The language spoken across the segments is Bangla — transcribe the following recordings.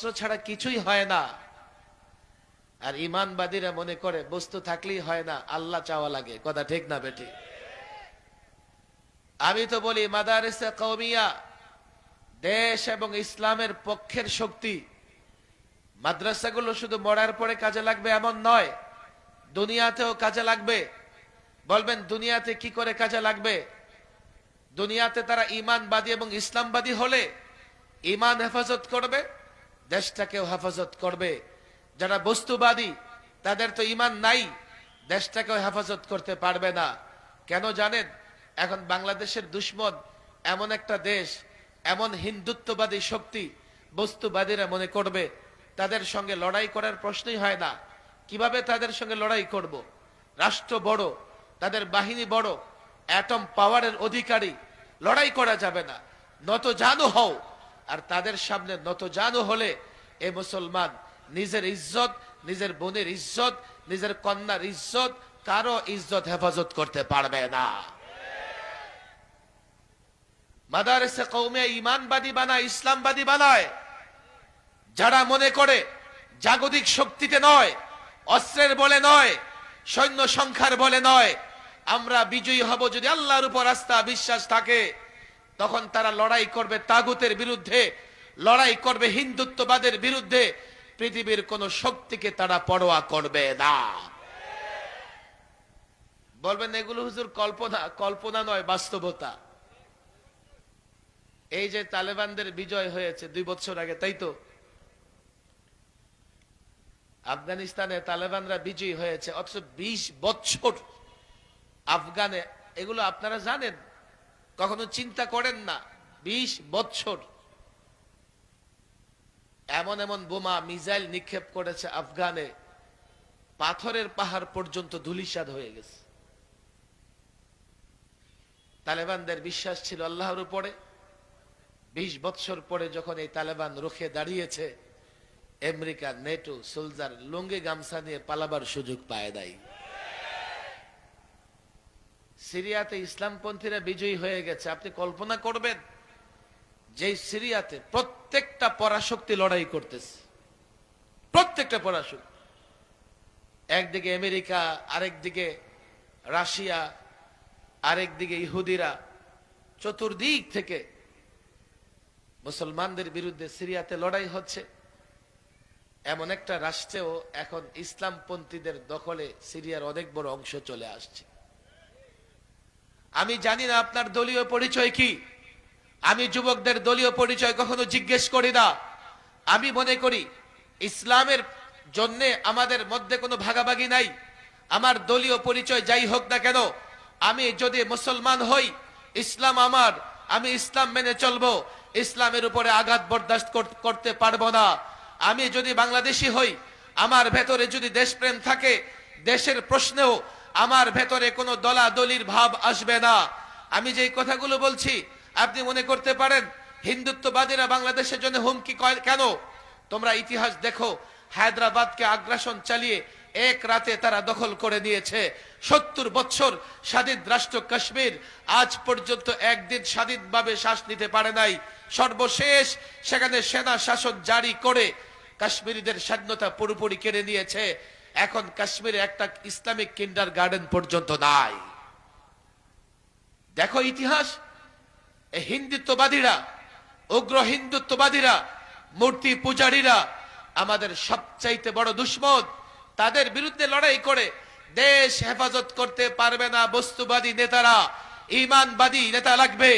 ছাড়া কিছুই হয় না। আর ইমানবাদীরা মনে করে, বস্তু থাকলেই হয় না, আল্লাহ চাওয়া লাগে। কথা ঠিক না, বেটি? আমি তো বলি, মাদারিসে কৌমিয়া দেশ এবং ইসলামের পক্ষের শক্তি। মাদ্রাসাগুলো শুধু মরার পরে কাজে লাগবে এমন নয়, দুনিয়াতেও কাজে লাগবে। বলবেন, দুনিয়াতে কি করে কাজে লাগবে? দুনিয়াতে তারা ইমানবাদী এবং ইসলামবাদী হলে ইমান হেফাজত করবে? দেশটাকেও হেফাজত করবে। যারা বস্তুবাদী, তাদের তো ইমান নাই, দেশটাকেও হেফাজত করতে পারবে না। কেন জানেন? এখন বাংলাদেশের দুশ্মন এমন একটা দেশ, এমন হিন্দুত্ববাদী শক্তি বস্তুবাদীরা মনে করবে, তাদের সঙ্গে লড়াই করার প্রশ্নই হয় না। কীভাবে তাদের সঙ্গে লড়াই করব? রাষ্ট্র বড়, তাদের বাহিনী বড় অ্যাটম পাওয়ারের অধিকারী, লড়াই করা যাবে না। নত জানু হও। আর তাদের সামনে নত জানু হলে এ মুসলমান নিজের ইজ্জত, নিজের বোনের ইজ্জত, নিজের কন্যার ইজ্জত কারও ইজ্জত হেফাজত করতে পারবে না। মাদারেসে কৌমে ইমানবাদী বানায়, ইসলামবাদী বানায়। যারা মনে করে জাগতিক শক্তিতে নয়, অস্ত্রের বলে নয়, সৈন্য সংখ্যার বলে নয়, আমরা বিজয়ী হব যদি আল্লাহর উপর আস্থা, বিশ্বাস থাকে। তখন তারা লড়াই করবে তাগুতের বিরুদ্ধে, লড়াই করবে হিন্দুত্ববাদের বিরুদ্ধে। পৃথিবীর কোন শক্তিকে তারা পরোয়া করবে না। বলবেন, এগুলো হুজুর কল্পনা কল্পনা নয়, বাস্তবতা। এই যে তালেবানদের বিজয় হয়েছে দুই বছর আগে, তাই তো? আফগানিস্তানে তালেবানরা বিজয়ী হয়েছে, অথচ বিশ বছর আফগানে, এগুলো আপনারা জানেন? কখনো চিন্তা করেন না। বিশ বছর। এমন এমন বোমা, মিসাইল নিক্ষেপ করেছে আফগানে। পাথরের পাহাড় পর্যন্ত ধুলিসাদ হয়ে গেছে। তালেবানদের বিশ্বাস ছিল আল্লাহর উপরে। বিশ বছর পরে যখন এই তালেবান রুখে দাঁড়িয়েছে আমেরিকা নেটো সোলজার লুঙ্গি গামছা নিয়ে পালাবার সুযোগ পায় নাই। সিরিয়াতে ইসলামপন্থীরা বিজয়ী হয়ে গেছে। আপনি কল্পনা করবেন যে সিরিয়াতে প্রত্যেকটা পরাশক্তি লড়াই করতেছে। প্রত্যেকটা পরাশক্তি। একদিকে আমেরিকা, আরেকদিকে রাশিয়া, আরেকদিকে ইহুদিরা। চতুর্দিক থেকে মুসলমানদের বিরুদ্ধে সিরিয়াতে লড়াই হচ্ছে। এমন একটা রাষ্ট্রেও এখন ইসলামপন্থীদের দখলে সিরিয়ার অনেক বড় অংশ চলে আসছে। আমি জানি না আপনার দলীয় পরিচয় কি। আমি যুবকদের দলীয় পরিচয় কখনো জিজ্ঞেস করি না। আমি মনে করি, ইসলামের জন্য আমাদের মধ্যে কোনো ভাগাভাগি নাই। আমার দলীয় পরিচয় যাই হোক না কেন, আমি যদি মুসলমান হই, ইসলাম আমার, আমি ইসলাম মেনে চলবো, ইসলামের উপরে আঘাত বরদাস্ত করতে পারব না। আমি যদি বাংলাদেশি হই, আমার ভেতরে যদি দেশপ্রেম থাকে, দেশের প্রশ্নেও আমার ভেতরে কোনো দলা দলাদলির ভাব আসবে না। আমি যেই কথাগুলো বলছি, আপনি মনে করতে পারেন, হিন্দুত্ববাদীরা বাংলাদেশের জন্য হুমকি কেন? তোমরা ইতিহাস দেখো, হায়দ্রাবাদকে আগ্রাসন চালিয়ে এক রাতে তারা দখল করে নিয়েছে। সত্তর বছর স্বাধীন রাষ্ট্র কাশ্মীর আজ পর্যন্ত একদিন স্বাধীনভাবে শ্বাস নিতে পারে নাই। সর্বশেষ সেখানে সেনা শাসন জারি করে কাশ্মীরিদের স্বাধীনতা পুরোপুরি কেড়ে নিয়েছে। এখন কাশ্মীরে একটা ইসলামিক কিন্ডার গার্ডেন পর্যন্ত নাই। দেখো ইতিহাস হিন্দুত্ববাদীরা, উগ্র হিন্দুত্ববাদীরা, মূর্তি পূজারীরা, আমাদের সবচাইতে বড় দুশ্মন, তাদের বিরুদ্ধে লড়াই করে দেশ হেফাজত করতে পারবে না বস্তুবাদী নেতারা। ইমানবাদী নেতা লাগবে,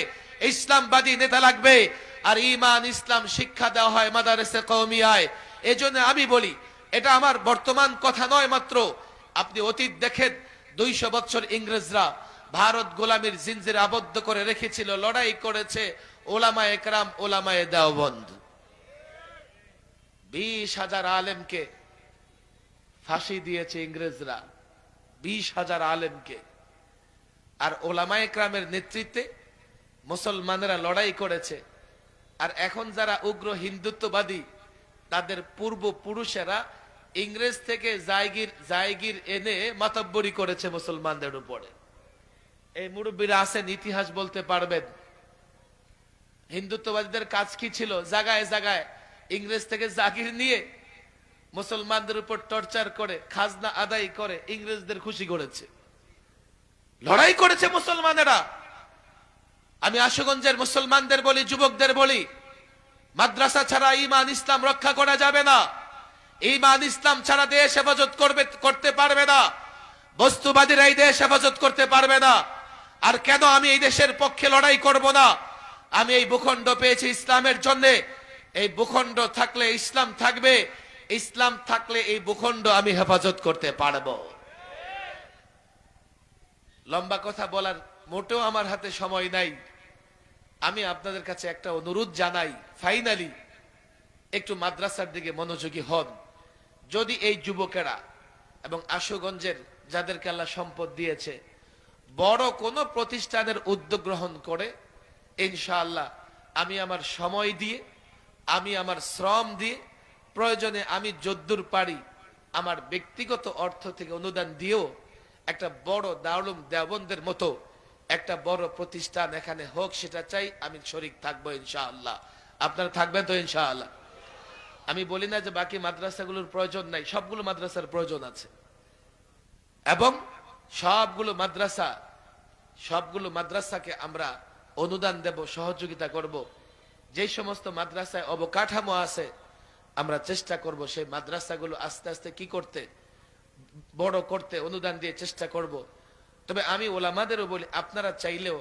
ইসলামবাদী নেতা লাগবে। আর ইমান ইসলাম শিক্ষা দেওয়া হয় মাদারেসে কৌমিয়ায় এজন্য আমি বলি এটা আমার বর্তমান কথা নয় মাত্র। আপনি অতীত দেখেন, দুইশো বছর ইংরেজরা ভারত গোলামীর জিনজির আবদ্ধ করে রেখেছিল, লড়াই করেছে ওলামা একরাম, ওলামায়ে দেওবন্দ। বিশ হাজার আলেমকে ফাঁসি দিয়েছে ইংরেজরা, বিশ হাজার আলেমকে। আর ওলামা একরামের নেতৃত্বে মুসলমানেরা লড়াই করেছে। আর এখন যারা উগ্র হিন্দুত্ববাদী তাদের পূর্ব পুরুষেরা ইংরেজ থেকে জায়গির জায়গির এনে মাতব্বরি করেছে মুসলমানদের উপরে। এই মুরব্বীরা আছেন, ইতিহাস বলতে পারবেন। হিন্দুত্ববাদীদের কাজ কি ছিল? জায়গায় জায়গায় ইংরেজ থেকে জাগির নিয়ে মুসলমানদের উপর টর্চার করে, খাজনা আদায় করে ইংরেজদের খুশি করেছে। লড়াই করেছে মুসলমানেরা। আমি আশুগঞ্জের মুসলমানদের বলি, যুবকদের বলি মাদ্রাসা ছাড়া ইমান ইসলাম রক্ষা করা যাবে না। ইমান ইসলাম ছাড়া দেশ হেফাজত করবে, করতে পারবে না। বস্তুবাদীরা এই দেশ হেফাজত করতে পারবে না। আর কেন আমি এই দেশের পক্ষে লড়াই করব না? আমি এই ভূখণ্ড পেয়েছি ইসলামের জন্য। এই ভূখণ্ড থাকলে ইসলাম থাকবে। ইসলাম থাকলে এই ভূখণ্ড আমি হেফাজত করতে পারব। লম্বা কথা বলার মোটেও আমার হাতে সময় নাই। আমি আপনাদের কাছে একটা অনুরোধ জানাই ফাইনালি একটু মাদ্রাসার দিকে মনোযোগী হন। যদি এই যুবকেরা এবং আশুগঞ্জের যাদেরকে আল্লাহ সম্পদ দিয়েছে, বড় কোনো প্রতিষ্ঠানের উদ্যোগ গ্রহণ করে, ইনশাআল্লাহ, আমি আমার সময় দিয়ে, আমি আমার শ্রম দিয়ে, প্রয়োজনে আমি যদ্দুর পারি, আমার ব্যক্তিগত অর্থ থেকে অনুদান দিয়েও একটা বড় দারুম দেওবন্দের মতো একটা বড় প্রতিষ্ঠান এখানে হোক, সেটা চাই আমি শরিক থাকব ইনশাআল্লাহ। আপনারা থাকবেন তো ইনশাআল্লাহ? আমি বলি না যে বাকি মাদ্রাসাগুলোর প্রয়োজন নাই, সবগুলো মাদ্রাসার প্রয়োজন আছে। এবং সবগুলো মাদ্রাসা, সবগুলো মাদ্রাসাকে আমরা অনুদান দেব, সহযোগিতা করব। যে সমস্ত মাদ্রাসায় অবকাঠামো আছে, আমরা চেষ্টা করব সেই মাদ্রাসাগুলো আস্তে আস্তে কি করতে, বড় করতে অনুদান দিয়ে চেষ্টা করব। তবে আমি ওলামাদেরও বলি, আপনারা চাইলেও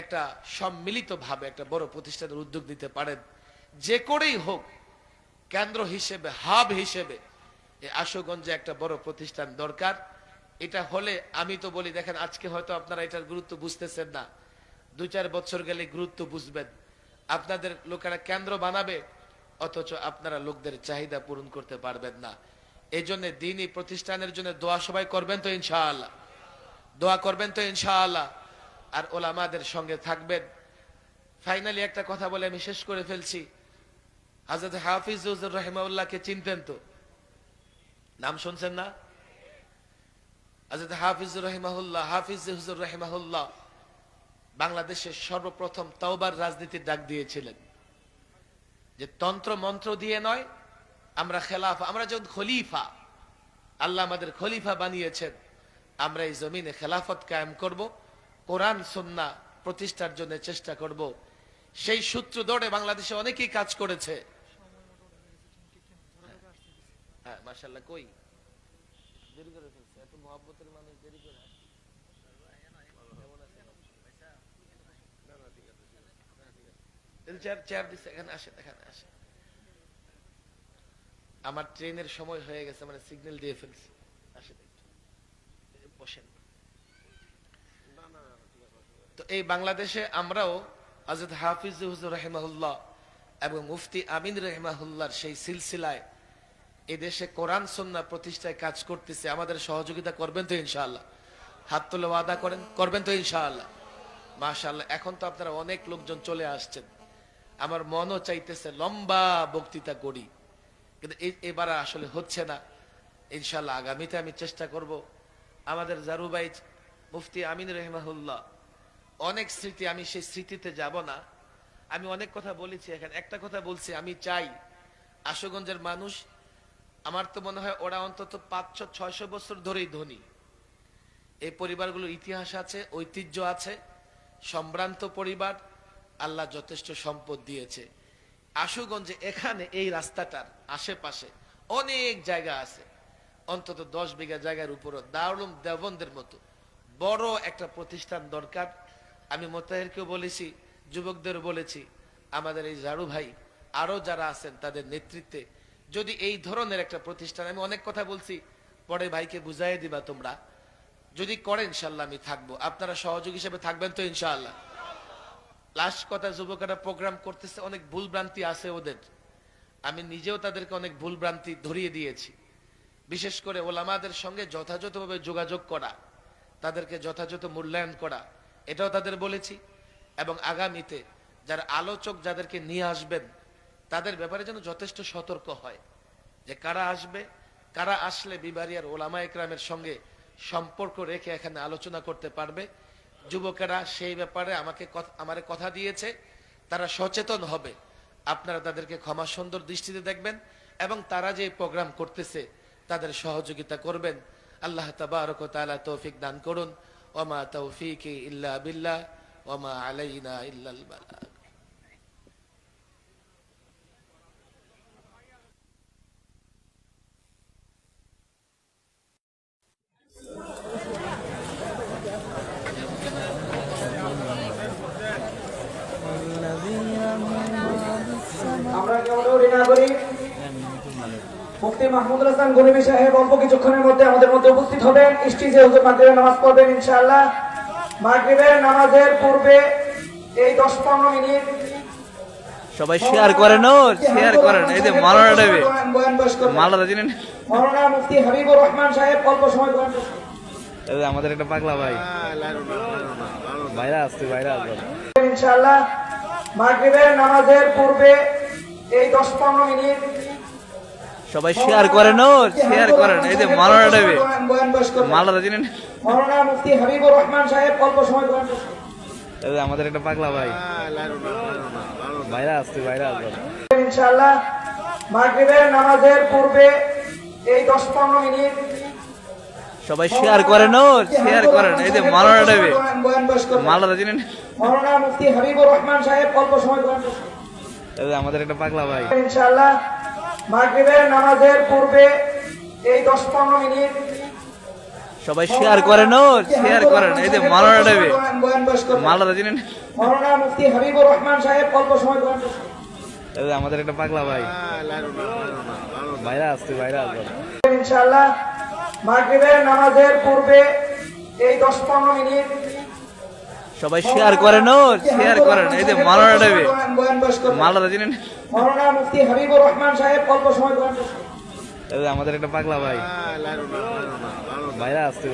একটা সম্মিলিত ভাবে একটা বড় প্রতিষ্ঠানের উদ্যোগ দিতে পারেন। যে করেই হোক, কেন্দ্র হিসেবে, হাব হিসেবে আশুগঞ্জে একটা বড় প্রতিষ্ঠান দরকার। এটা হলে, আমি তো বলি, দেখেন, আজকে হয়তো আপনারা এটার গুরুত্ব বুঝতেছেন না। দু চার বছর গেলে গুরুত্ব বুঝবেন। আপনাদের লোকেরা কেন্দ্র বানাবে, অথচ আপনারা লোকদের চাহিদা পূরণ করতে পারবেন না। এই জন্য দিনই প্রতিষ্ঠানের জন্য দোয়া সবাই করবেন তো ইনশাআল্লাহ। দোয়া করবেন তো ইনশাআল্লাহ। আর ওলামাদের সঙ্গে থাকবেন। ফাইনালি একটা কথা বলে আমি শেষ করে ফেলছি। হাজরত হাফিজ রহিমাউল্লাহকে চিনতেন তো? নাম শুনছেন না? হাজরত হাফিজ রহিমাহুল্লাহ, হাফিজ হুজুর রহিমাহুল্লাহ বাংলাদেশের সর্বপ্রথম তাওবার রাজনীতির ডাক দিয়েছিলেন। যে তন্ত্র মন্ত্র দিয়ে নয়, আমরা খেলাফা, আমরা যখন খলিফা, আল্লাহ আমাদের খলিফা বানিয়েছেন। আমরা এই জমিনে খেলাফত কায়েম করব, কোরআন, সন্না প্রতিষ্ঠার জন্য চেষ্টা করব। সেই সূত্র ধরে বাংলাদেশে অনেকেই কাজ করেছে। হ্যাঁ আমার ট্রেনের সময় হয়ে গেছে মানে সিগন্যাল দিয়ে ফেলছি। বসেন। তো এই বাংলাদেশে আমরাও আজাদ হাফিজ হুজুর রহিমাহুল্লাহ এবং মুফতি আমিন রহিমাহুল্লাহর সেই সিলসিলায় এই দেশে কোরআন সন্না প্রতিষ্ঠায় কাজ করতেছে। আমাদের সহযোগিতা করবেন তো ইনশাআল্লাহ। হাত তুলে ওয়াদা করেন করবেন তো ইনশাআল্লাহ। মাশাআল্লাহ এখন তো আপনারা অনেক লোকজন চলে আসছেন। আমার মনও চাইতেছে লম্বা বক্তৃতা করি। কিন্তু এবার আসলে হচ্ছে না। ইনশাআল্লাহ আগামীতে আমি চেষ্টা করব আমাদের জারুবাই মুফতি আমিন রহিমাহুল্লাহ, অনেক স্মৃতি আমি সেই স্মৃতিতে যাব না। আমি অনেক কথা বলেছি এখানে। একটা কথা বলছি, আমি চাই আশুগঞ্জের মানুষ, আমার তো মনে হয় ওরা অন্তত পাঁচশো, ছয়শো বছর ধরেই ধনী। এই পরিবারগুলোর ইতিহাস আছে, ঐতিহ্য আছে, সম্ভ্রান্ত পরিবার, আল্লাহ যথেষ্ট সম্পদ দিয়েছে। আশুগঞ্জে এখানে এই রাস্তাটার আশেপাশে অনেক জায়গা আছে। অন্তত দশ বিঘা জায়গার উপরও দারুম দেবনদের মতো বড় একটা প্রতিষ্ঠান দরকার। আমি মোতাহেরকেও বলেছি যুবকদের বলেছি, আমাদের এই ঝাড়ু ভাই আরও যারা আছেন তাদের নেতৃত্বে যদি এই ধরনের একটা প্রতিষ্ঠান, আমি অনেক কথা বলছি, পরে ভাইকে বুঝাই দিবা তোমরা। যদি করে ইনশাল্লাহ আমি থাকব। আপনারা সহযোগ হিসেবে থাকবেন তো, ইনশাআল্লাহ। লাস্ট কথা, যুবকেরা প্রোগ্রাম করতেছে, অনেক ভুল ভ্রান্তি আছে ওদের। আমি নিজেও তাদেরকে অনেক ভুল ভ্রান্তি ধরিয়ে দিয়েছি। বিশেষ করে ওলামাদের সঙ্গে যথাযথভাবে যোগাযোগ করা, তাদেরকে যথাযথ মূল্যায়ন করা, এটাও তাদের বলেছি। এবং আগামীতে যারা আলোচক যাদেরকে নিয়ে আসবেন, তাদের ব্যাপারে যেন যথেষ্ট সতর্ক হয় যে কারা আসবে, কারা আসলে বিবারিয়ার ওলামা একরামের সঙ্গে সম্পর্ক রেখে এখানে আলোচনা করতে পারবে। যুবকেরা সেই ব্যাপারে আমাকে আমারে কথা দিয়েছে, তারা সচেতন হবে। আপনারা তাদেরকে ক্ষমা সুন্দর দৃষ্টিতে দেখবেন এবং তারা যে প্রোগ্রাম করতেছে তাদের সহযোগিতা করবেন। আল্লাহ তাবারক তালা তৌফিক দান করুন। ওমা তৌফিক ইল্লা বিল্লাহ। ওমা আলাইনা ইল্লাল বালাগ আমরা কেমন না করি মুফতি মাহমুদুল হাসান গরিবী সাহেব অল্প কিছুক্ষণের মধ্যে আমাদের মধ্যে উপস্থিত হবেন। স্টেজে হুজুর মাগরিবের নামাজ পড়বেন ইনশাআল্লাহ। মাগরিবের নামাজের পূর্বে এই দশ পনেরো মিনিট সবাই শেয়ার করেন ও শেয়ার করেন। এই যে মালানা দেবে। মালানা মুফতি হাবিবুর রহমান সাহেব অল্প সময় বয়ান করবেন। এই আমাদের একটা পাগলা ভাই। ভাইরা আসছে ভাইরা আসবে ইনশাআল্লাহ মাগরিবের নামাজের পূর্বে এই দশ পনেরো মিনিট সবাই শেয়ার করেন ও শেয়ার করেন এই যে মালানা দেবে। মালানা চিনেন? মুফতি হাবিবুর রহমান সাহেব অল্প সময় বয়ান করবেন। এই যে আমাদের একটা পাগলা ভাই। ভাইরা আসছে ভাইরা আসবে ইনশাআল্লাহ মাগরিবের নামাজের পূর্বে এই মিনিট সবাই শেয়ার করেন ও শেয়ার করেন এই যে মালানা দেবে। মালানা চিনেন? মুফতি হাবিবুর রহমান সাহেব অল্প সময় আমাদের একটা পাগলা ভাই। ইনশাআল্লাহ মাগরিবের নামাজের পূর্বে এই দশ পনেরো মিনিট সবাই শেয়ার করেন ও শেয়ার করেন এই যে মালানা দেবে। মালানা চিনেন মৌলানা মুফতি হাবিবুর রহমান সাহেব অল্প সময় বয়ান এই আমাদের একটা পাগলা ভাই। ভাইরা আসছে ভাইরা আসবে। ইনশাআল্লাহ মাগরিবের নামাজের পূর্বে এই দশ পনেরো মিনিট সবাই শেয়ার করেন ও শেয়ার করেন এই যে মালারা দেবে। মালারা চিনেন মুফতি হাবিবুর রহমান সাহেব অল্প সময় বয়ান করবেন। এই যে আমাদের একটা পাগলা ভাই। ভাইরা আসছে